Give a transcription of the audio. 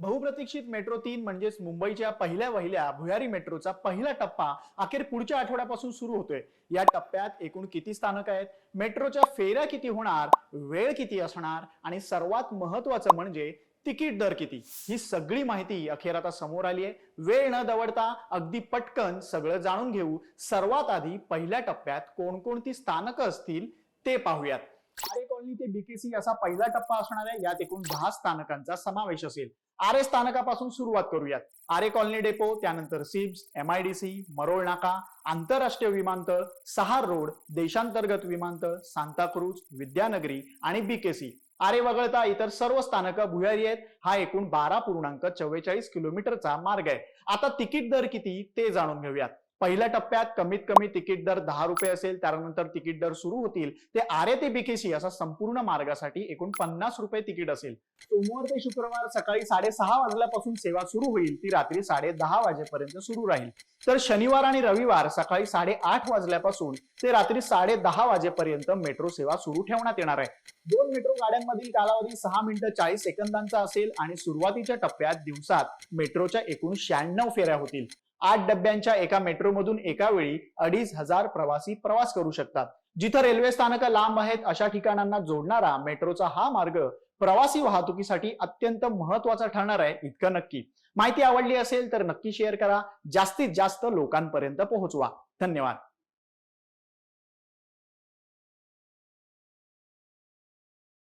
बहुप्रतीक्षित मेट्रो तीन म्हणजेच मुंबईच्या पहिल्या वहिल्या भुयारी मेट्रोचा पहिला टप्पा अखेर पुढच्या आठवड्यापासून सुरू होतोय. या टप्प्यात एकूण किती स्थानक आहेत? मेट्रोच्या फेऱ्या किती होणार? वेळ किती असणार? आणि सर्वात महत्वाचं म्हणजे तिकीट दर किती? ही सगळी माहिती अखेर आता समोर आली आहे. वेळ न दवडता अगदी पटकन सगळं जाणून घेऊ. सर्वात आधी पहिल्या टप्प्यात कोणकोणती स्थानकं असतील ते पाहूयात. आरे कॉलनी ते बीकेसी असा पहिला टप्पा असणार आहे. यात एकूण दहा स्थानकांचा समावेश असेल. आरे स्थानकापासून सुरुवात करूयात. आरे कॉलनी डेपो त्यानंतर सिब्स एमआयडीसी मरोळ नाका आंतरराष्ट्रीय विमानतळ सहार रोड देशांतर्गत विमानतळ सांताक्रूज विद्यानगरी आणि बीकेसी आरे वगळता इतर सर्व स्थानकं भुयारी आहेत. हा एकूण बारा पूर्णांक चव्वेचाळीस किलोमीटरचा मार्ग आहे. आता तिकीट दर किती ते जाणून घेऊयात. पहिल्या टप्प्यात कमीत कमी तिकीट दर दहा रुपये असेल त्यानंतर तिकीट दर सुरू होतील. ते आरे ते बीकेसी असा संपूर्ण मार्गासाठी एकूण पन्नास रुपये तिकीट असेल. सोमवार ते शुक्रवार सकाळी साडेसहा वाजल्यापासून सेवा सुरू होईल. ती रात्री साडे दहा वाजेपर्यंत सुरू राहील. तर शनिवार आणि रविवार सकाळी साडेआठ वाजल्यापासून ते रात्री साडे दहा वाजेपर्यंत मेट्रो सेवा सुरू ठेवण्यात येणार आहे. दोन मेट्रो गाड्यांमधील कालावधी सहा मिनिटं चाळीस सेकंदांचा असेल आणि सुरुवातीच्या टप्प्यात दिवसात मेट्रोच्या एकूण शहाण्णव फेऱ्या होतील. आठ डब्यांच्या एका मेट्रोमधून एका वेळी अडीच हजार प्रवासी प्रवास करू शकतात. जिथं रेल्वे स्थानक लांब आहेत अशा ठिकाणांना जोडणारा मेट्रोचा हा मार्ग प्रवासी वाहतुकीसाठी अत्यंत महत्त्वाचा ठरणार आहे इतकं नक्की. माहिती आवडली असेल तर नक्की शेअर करा. जास्तीत जास्त लोकांपर्यंत पोहोचवा. धन्यवाद.